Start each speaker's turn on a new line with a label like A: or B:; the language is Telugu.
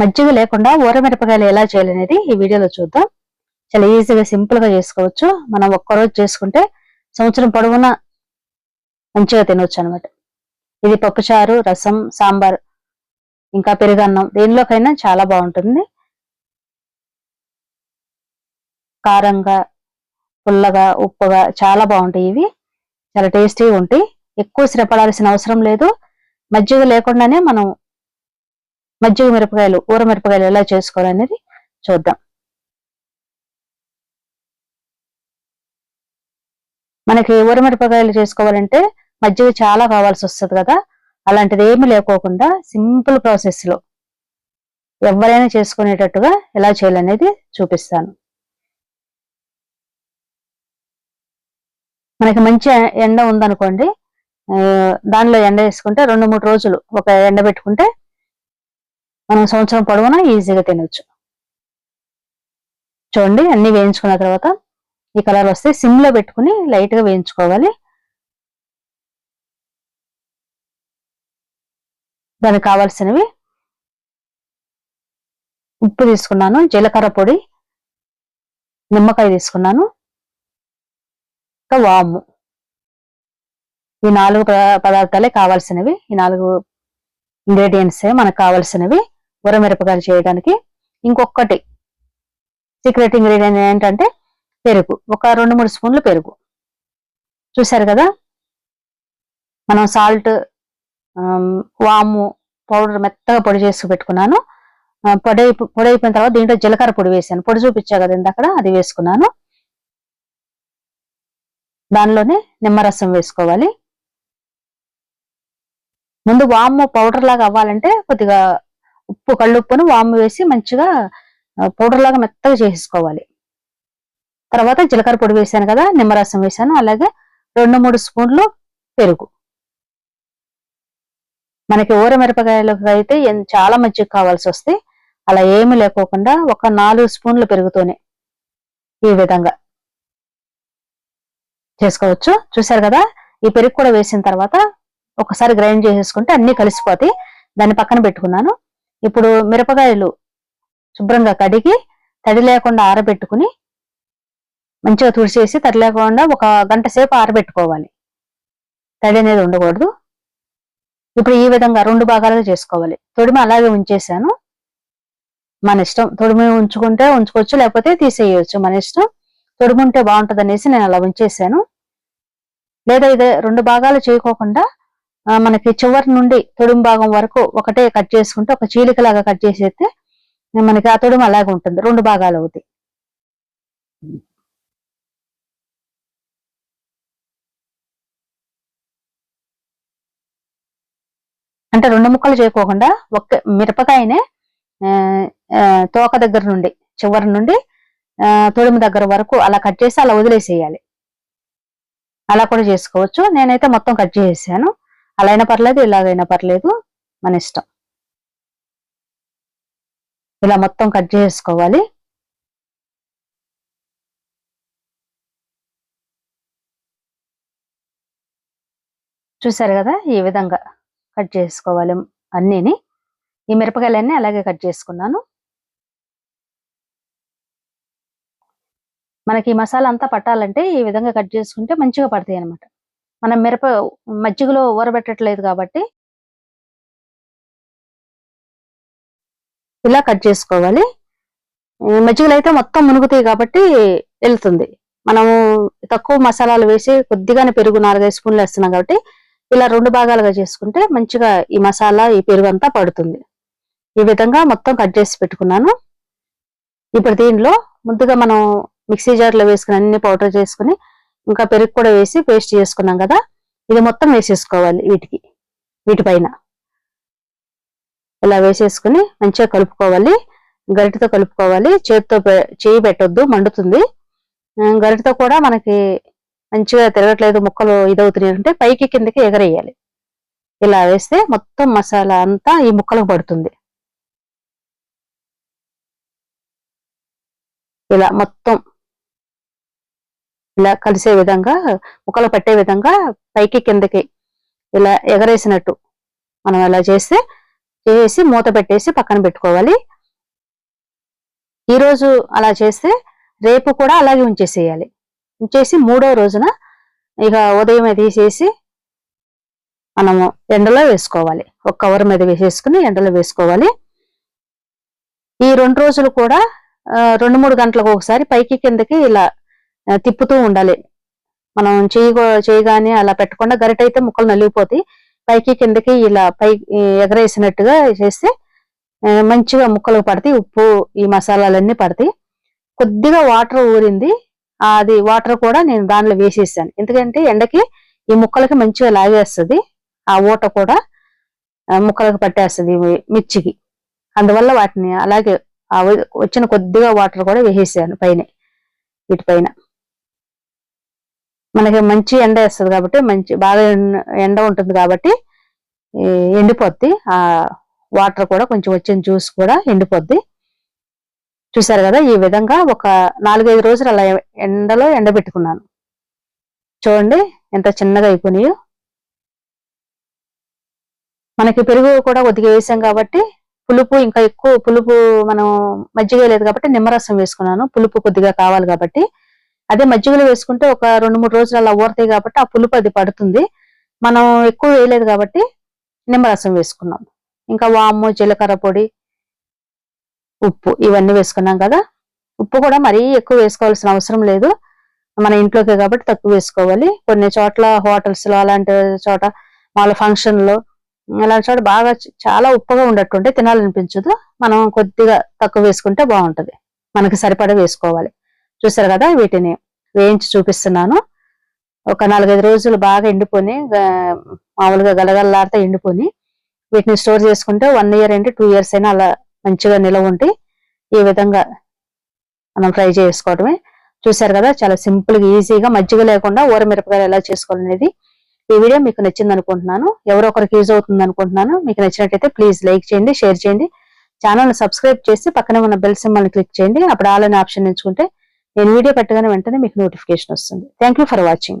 A: మజ్జిగ లేకుండా ఊరమిరపకాయలు ఎలా చేయాలనేది ఈ వీడియోలో చూద్దాం. చాలా ఈజీగా సింపుల్గా చేసుకోవచ్చు. మనం ఒక్కరోజు చేసుకుంటే సంవత్సరం పొడవునా మంచిగా తినవచ్చు అనమాట ఇది పప్పుచారు రసం సాంబార్ ఇంకా పెరుగన్నం. దేనిలోకైనా చాలా బాగుంటుంది. కారంగా పుల్లగా ఉప్పుగా చాలా బాగుంటాయి ఇవి. చాలా టేస్టీగా ఉంటాయి. ఎక్కువ శ్రపడాల్సిన అవసరం లేదు. మజ్జిగ లేకుండానే మనం మజ్జిగ మిరపకాయలు ఊర మిరపకాయలు ఎలా చేసుకోవాలనేది చూద్దాం. మనకి ఊర మిరపకాయలు చేసుకోవాలంటే మజ్జిగ చాలా కావాల్సి వస్తుంది కదా. అలాంటిది ఏమి లేకోకుండా సింపుల్ ప్రాసెస్లో ఎవరైనా చేసుకునేటట్టుగా ఎలా చేయాలనేది చూపిస్తాను. మనకి మంచి ఎండ ఉందనుకోండి దానిలో ఎండ వేసుకుంటే రెండు మూడు రోజులు ఒక ఎండ పెట్టుకుంటే మనం సంవత్సరం పొడవునా ఈజీగా తినొచ్చు. చూడండి అన్ని వేయించుకున్న తర్వాత ఈ కలర్ వస్తే సిమ్లో పెట్టుకుని లైట్గా వేయించుకోవాలి. దానికి కావాల్సినవి ఉప్పు తీసుకున్నాను జీలకర్ర పొడి నిమ్మకాయ తీసుకున్నాను ఇంకా వాము. ఈ నాలుగు పదార్థాలే కావాల్సినవి ఈ నాలుగు ఇంగ్రీడియంట్సే మనకు కావాల్సినవి. ఉరమిరపకాయలు చేయడానికి ఇంకొకటి సీక్రెట్ ఇంగ్రీడియంట్ ఏంటంటే పెరుగు. ఒక రెండు మూడు స్పూన్లు పెరుగు. చూసారు కదా? మనం సాల్ట్ um, వాము పౌడర్ మెత్తగా పొడి చేసి పెట్టుకున్నాను. పొడి పొడి అయిపోయిన తర్వాత దీంట్లో జీలకర్ర పొడి వేసాను. పొడి చూపించా కదా ఇందాక అది వేసుకున్నాను. దానిలోనే నిమ్మరసం వేసుకోవాలి. ముందు వాము పౌడర్ లాగా అవ్వాలంటే కొద్దిగా ఉప్పు కళ్ళుప్పును వాము వేసి మంచిగా పౌడర్ లాగా మెత్తగా చేసేసుకోవాలి. తర్వాత జీలకర్ర పొడి వేసాను కదా నిమ్మరసం వేసాను. అలాగే రెండు మూడు స్పూన్లు పెరుగు. మనకి ఊర మిరపకాయలకు అయితే చాలా మజ్జిగ కావాల్సి వస్తే అలా ఏమి లేకోకుండా ఒక నాలుగు స్పూన్లు పెరుగుతూనే ఈ విధంగా చేసుకోవచ్చు. చూసారు కదా ఈ పెరుగు కూడా వేసిన తర్వాత ఒకసారి గ్రైండ్ చేసేసుకుంటే అన్ని కలిసిపోతాయి. దాన్ని పక్కన పెట్టుకున్నాను. ఇప్పుడు మిరపకాయలు శుభ్రంగా కడిగి తడి లేకుండా ఆరబెట్టుకుని మంచిగా తుడిచేసి తడి లేకుండా ఒక గంట సేపు ఆరబెట్టుకోవాలి. తడి అనేది ఉండకూడదు. ఇప్పుడు ఈ విధంగా రెండు భాగాలుగా చేసుకోవాలి. తొడిమి అలాగే ఉంచేసాను. మన ఇష్టం. తొడిమి ఉంచుకుంటే ఉంచుకోవచ్చు లేకపోతే తీసేయచ్చు మన ఇష్టం. తొడిమి ఉంటే బాగుంటుంది అనేసి నేను అలా ఉంచేసాను. లేదా ఇది రెండు భాగాలు చేయకోకుండా మనకి చివరి నుండి తొడిమి భాగం వరకు ఒకటే కట్ చేసుకుంటే ఒక చీలికలాగా కట్ చేసేస్తే మనకి ఆ తొడిమి అలాగే ఉంటుంది. రెండు భాగాలు అవుతాయి. అంటే రెండు ముక్కలు చేయకోకుండా ఒక్క మిరపకాయనే తోక దగ్గర నుండి చివరి నుండి ఆ, తొడిమి దగ్గర వరకు అలా కట్ చేసి అలా వదిలేసేయాలి. అలా కూడా చేసుకోవచ్చు. నేనైతే మొత్తం కట్ చేసేసాను. అయినా పర్లేదు ఇలాగైనా పర్లేదు మన ఇష్టం. ఇలా మొత్తం కట్ చేసుకోవాలి. చూసారు కదా ఈ విధంగా కట్ చేసుకోవాలి అన్నీని. ఈ మిరపకాయలన్నీ అలాగే కట్ చేసుకున్నాను. మనకి ఈ మసాలా అంతా పట్టాలంటే ఈ విధంగా కట్ చేసుకుంటే మంచిగా పడతాయి అన్నమాట మనం మిరప మజ్జిగలో ఊరబెట్టట్లేదు కాబట్టి ఇలా కట్ చేసుకోవాలి. మజ్జిగలు మజ్జిగలో అయితే మొత్తం మునుగుతాయి కాబట్టి వెళ్తుంది. మనము తక్కువ మసాలాలు వేసి కొద్దిగానే పెరుగు నాలుగైదు స్పూన్లు వేస్తున్నాం కాబట్టి ఇలా రెండు భాగాలుగా చేసుకుంటే మంచిగా ఈ మసాలా ఈ పెరుగు అంతా పడుతుంది. ఈ విధంగా మొత్తం కట్ చేసి పెట్టుకున్నాను. ఇప్పుడు దీనిలో ముందుగా మనం మిక్సీ జార్లో వేసుకుని అన్ని పౌడర్ చేసుకుని ఇంకా పెరుగు కూడా వేసి పేస్ట్ చేసుకున్నాం కదా ఇది మొత్తం వేసేసుకోవాలి వీటికి వీటిపైన. ఇలా వేసేసుకుని మంచిగా కలుపుకోవాలి గరిటతో కలుపుకోవాలి చేతితో పె- చేయి పెట్టొద్దు మండుతుంది. గరిటతో కూడా మనకి మంచిగా తిరగట్లేదు ముక్కలు ఇదవుతున్నాయి అంటే పైకి కిందకి ఎగరేయాలి. ఇలా వేస్తే మొత్తం మసాలా అంతా ఈ ముక్కలకు పడుతుంది. ఇలా మొత్తం ఇలా కలిసే విధంగా ముక్కలు పట్టే విధంగా పైకి కిందకి ఇలా ఎగరేసినట్టు మనం ఇలా చేస్తే చేసి మూత పెట్టేసి పక్కన పెట్టుకోవాలి. ఈ రోజు అలా చేస్తే రేపు కూడా అలాగే ఉంచేసేయాలి. ఉంచేసి మూడో రోజున ఇక ఉదయం తీసేసి మనము ఎండలో వేసుకోవాలి. ఒక కవర్ మీద వేసేసుకుని ఎండలో వేసుకోవాలి. ఈ రెండు రోజులు కూడా రెండు మూడు గంటలకు ఒకసారి పైకి కిందకి ఇలా తిప్పుతూ ఉండాలి. మనం చేయి చేయగానే అలా పెట్టకుండా గరిట అయితే ముక్కలు నలిగిపోతాయి. పైకి కిందకి ఇలా పై ఎగరేసినట్టుగా చేస్తే మంచిగా ముక్కలు పడతాయి. ఉప్పు ఈ మసాలాలన్నీ పడతాయి. కొద్దిగా వాటర్ ఊరింది. అది వాటర్ కూడా నేను దానిలో వేసేసాను. ఎందుకంటే ఎండకి ఈ ముక్కలకి మంచిగా లాగేస్తుంది. ఆ ఊట కూడా ముక్కలకు పట్టేస్తుంది మిర్చికి. అందువల్ల వాటిని అలాగే వచ్చిన కొద్దిగా వాటర్ కూడా వేసేసాను పైన వీటిపైన. మనకి మంచి ఎండ వేస్తుంది కాబట్టి మంచి బాగా ఎండ- ఉంటుంది కాబట్టి ఈ ఎండిపోద్ది. ఆ వాటర్ కూడా కొంచెం వచ్చిన జ్యూస్ కూడా ఎండిపోద్ది. చూసారు కదా ఈ విధంగా ఒక నాలుగైదు రోజులు అలా ఎండలో ఎండబెట్టుకున్నాను చూడండి ఎంత చిన్నగా అయిపోయినాయో. మనకి పెరుగు కూడా కొద్దిగా వేసాం కాబట్టి పులుపు ఇంకా ఎక్కువ పులుపు మనం మజ్జిగ లేదు కాబట్టి నిమ్మరసం వేసుకున్నాను. పులుపు కొద్దిగా కావాలి కాబట్టి అదే మజ్జిగలో వేసుకుంటే ఒక రెండు మూడు రోజులు అలా ఊరతాయి కాబట్టి ఆ పులుపు అది పడుతుంది. మనం ఎక్కువ వేయలేదు కాబట్టి నిమ్మరసం వేసుకున్నాం. ఇంకా వాము జీలకర్ర పొడి ఉప్పు ఇవన్నీ వేసుకున్నాం కదా. ఉప్పు కూడా మరీ ఎక్కువ వేసుకోవాల్సిన అవసరం లేదు. మన ఇంట్లోకే కాబట్టి తక్కువ వేసుకోవాలి. కొన్ని చోట్ల హోటల్స్లో అలాంటి చోట వాళ్ళ ఫంక్షన్లో అలాంటి చోట బాగా చాలా ఉప్పుగా ఉండట్టుంటే తినాలనిపించదు. మనం కొద్దిగా తక్కువ వేసుకుంటే బాగుంటుంది. మనకి సరిపడా వేసుకోవాలి. చూసారు కదా వీటిని వేయించి చూపిస్తున్నాను. ఒక నాలుగైదు రోజులు బాగా ఎండిపోయి మామూలుగా గలగలలాడితే ఎండిపోయి వీటిని స్టోర్ చేసుకుంటే వన్ ఇయర్ ఏంటి టూ ఇయర్స్ అయినా అలా మంచిగా నిలవ ఉండి ఈ విధంగా మనం ఫ్రై చేసుకోవడమే. చూసారు కదా చాలా సింపుల్గా ఈజీగా మజ్జిగ లేకుండా ఊర మిరపకాయలు ఎలా చేసుకోవాలనేది ఈ వీడియో మీకు నచ్చింది అనుకుంటున్నాను. ఎవరో ఒకరికి యూజ్ అవుతుంది అనుకుంటున్నాను. మీకు నచ్చినట్టయితే ప్లీజ్ లైక్ చేయండి షేర్ చేయండి. ఛానల్ని సబ్స్క్రైబ్ చేసి పక్కనే ఉన్న బెల్ సింబల్ని క్లిక్ చేయండి. అప్పుడు ఆల్ అనే ఆప్షన్ ఎంచుకుంటే నేను వీడియో పెట్టగానే వెంటనే మీకు నోటిఫికేషన్ వస్తుంది. Thank for watching